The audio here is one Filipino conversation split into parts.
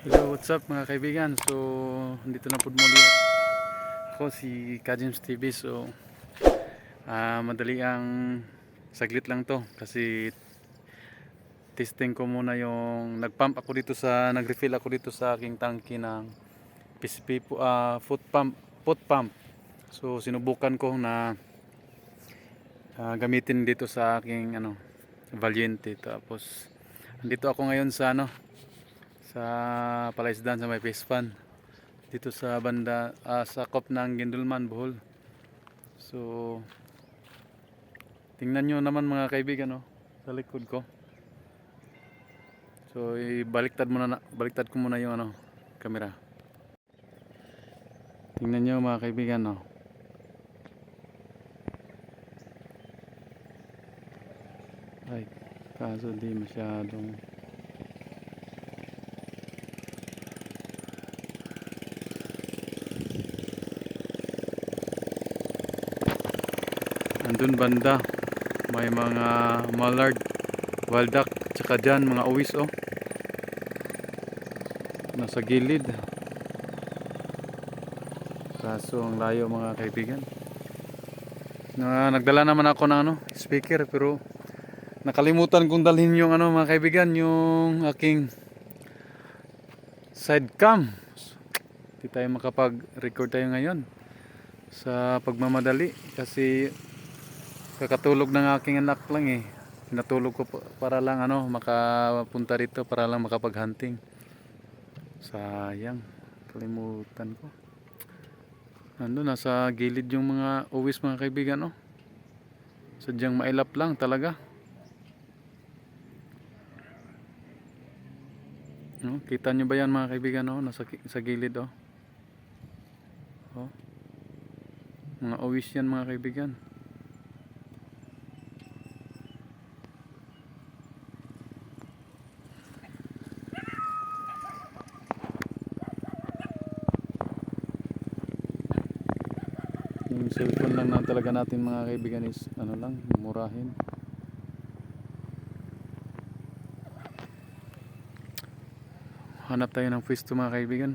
Hello, what's up mga kaibigan? So, dito na po muli ako si Kajims TV. So, ah madali ang saglit lang to kasi testing ko muna yung nagpump ako dito sa nagrefill ako dito sa aking tangki ng PCP po ah, foot pump foot pump. So, sinubukan ko na ah, gamitin dito sa aking ano Valiente tapos andito ako ngayon sa ano sa Palaisdan sa may Pispan dito sa banda ah, sa kop ng Gindulman Bohol. So tingnan nyo naman mga kaibigan no, sa likod ko. So ibaliktad muna na, baliktad ko muna yung ano camera. Tingnan nyo mga kaibigan no. Ay kaso di masyadong andun banda. May mga mallard wild duck tsaka dyan mga uwis oh. Nasa gilid. Kaso ang layo mga kaibigan. Na, nagdala naman ako ng ano speaker pero nakalimutan kong dalhin yung ano mga kaibigan yung aking side cam hindi tayo makapag record tayo ngayon sa pagmamadali kasi kakatulog ng aking anak lang eh. Natulog ko pa- para lang ano makapunta rito para lang makapag-hunting. Sayang. Kalimutan ko. Nandun nasa gilid yung mga uwis mga kaibigan oh. Sadyang mailap lang talaga. No, kita nyo ba yan mga kaibigan oh? Nasa sa gilid oh. Oh. Mga uwis yan mga kaibigan yung cellphone lang na talaga natin mga kaibigan is ano lang murahin. Hanap tayo ng pwesto mga kaibigan.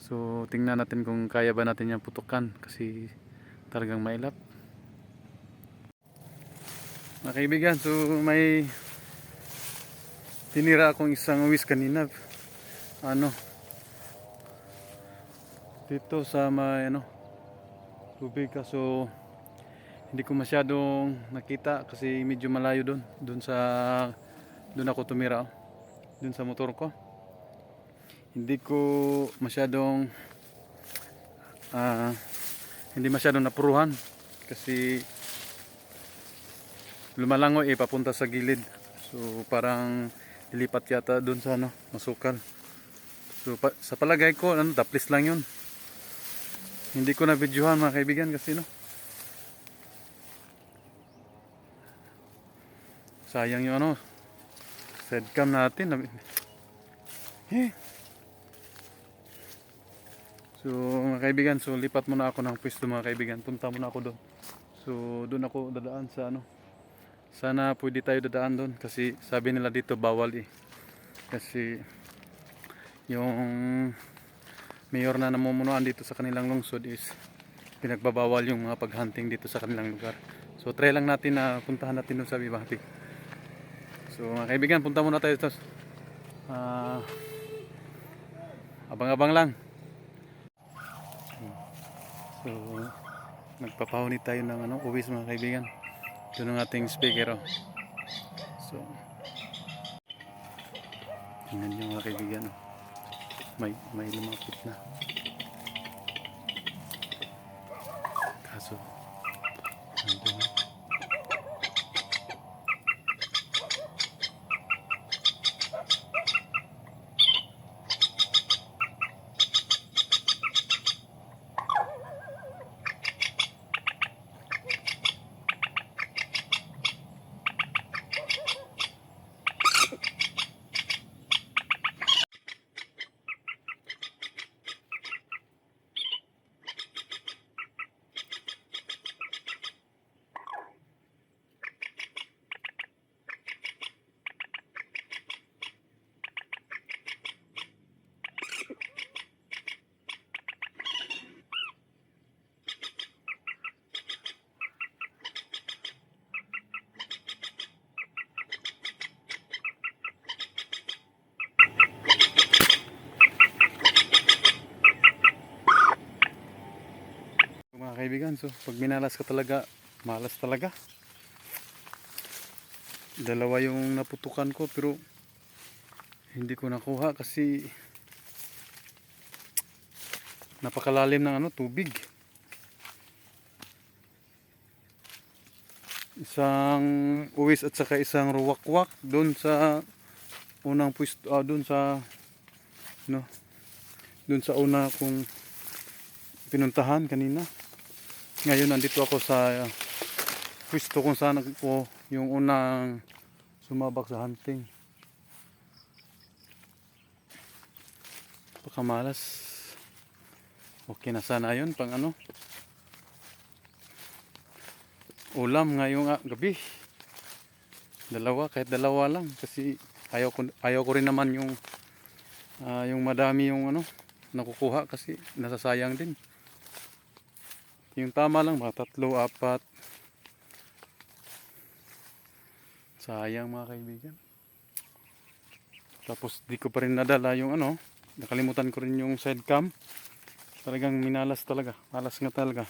So tingnan natin kung kaya ba natin yung putukan kasi talagang mailap. Mga kaibigan so may tinira akong isang uwis kanina. Ano? Dito sa may ano tubig kaso hindi ko masyadong nakita kasi medyo malayo doon doon sa doon ako tumira oh. doon sa motor ko. Hindi ko masyadong ah, hindi masyadong napuruhan kasi lumalango eh papunta sa gilid. So parang ilipat yata doon sa ano masukal. So pa- sa palagay ko ano taplis lang yun hindi ko na videohan mga kaibigan kasi no. Sayang yung ano. Sidecam natin. Nabi- Eh. So mga kaibigan, so lipat muna ako ng pwesto mga kaibigan. Punta muna ako doon. So doon ako dadaan sa ano. Sana pwede tayo dadaan doon kasi sabi nila dito bawal eh. Kasi yung mayor na namumunuan dito sa kanilang lungsod is pinagbabawal yung mga paghunting dito sa kanilang lugar. So try lang natin na puntahan natin doon sa Bibati. So mga kaibigan, punta muna tayo dito. Ah, abang-abang lang. So nagpapahunit tayo ng ano, uwis mga kaibigan. Doon ang ating speaker. Oh. So tingnan nyo mga kaibigan. Oh may may lumapit na. Kaso nandun So, pag minalas ka talaga, malas talaga. Dalawa yung naputukan ko pero hindi ko nakuha kasi napakalalim ng ano, tubig. Isang uwis at saka isang ruwakwak doon sa unang pwesto, ah, doon sa no, doon sa una kong pinuntahan kanina. Ngayon nandito ako sa uh, pwesto kung saan ako yung unang sumabak sa hunting. Pakamalas. Okay na sana yun pang ano. Ulam ngayong ah, gabi. Dalawa kahit dalawa lang kasi ayaw ko ayaw ko rin naman yung ah, yung madami yung ano nakukuha kasi nasasayang din. Yung tama lang mga tatlo, apat. Sayang mga kaibigan. Tapos di ko pa rin nadala yung ano, nakalimutan ko rin yung side cam. Talagang minalas talaga, malas nga talaga.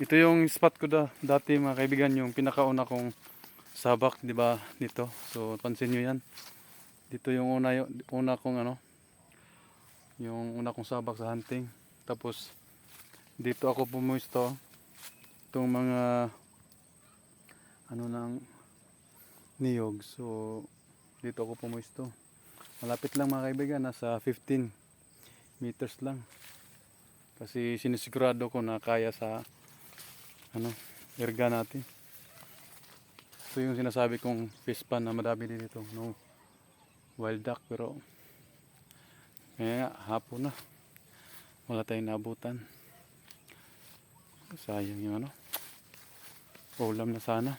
Ito yung spot ko da, dati mga kaibigan, yung pinakauna kong sabak, di ba, nito. So pansin nyo yan. Dito yung una, yung, una kong ano, yung una kong sabak sa hunting. Tapos dito ako pumuisto. Itong mga ano ng niyog. So dito ako pumuisto. Malapit lang mga kaibigan, nasa 15 meters lang. Kasi sinisigurado ko na kaya sa ano, erga natin. Ito yung sinasabi kong fish pan na madami din ito. No, wild duck pero kaya nga, hapon na. Wala tayong nabutan. Sayang yung ano. Ulam na sana.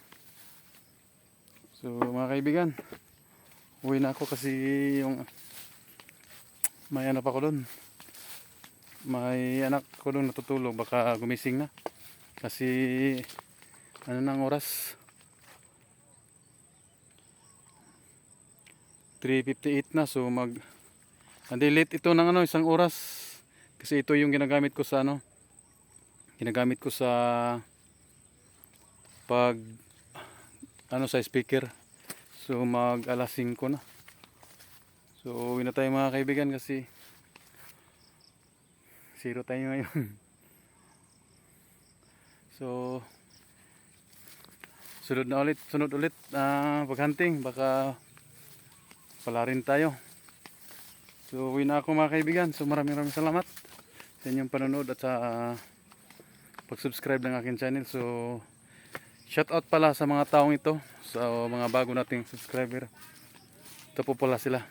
So mga kaibigan, uwi na ako kasi yung may anak ako doon. May anak ko doon natutulog, baka gumising na. Kasi ano nang oras? 3.58 na so mag late ito ng ano isang oras. Kasi ito yung ginagamit ko sa ano ginagamit ko sa pag ano sa speaker. So mag alas 5 na. So uwi na tayo mga kaibigan kasi zero tayo ngayon. So sunod na ulit sunod ulit ah, pag hunting baka pala rin tayo So uwi na ako mga kaibigan. So maraming maraming salamat sa inyong panonood at sa ah, pag-subscribe ng aking channel. So shout out pala sa mga taong ito, sa mga bago nating subscriber. Ito po pala sila.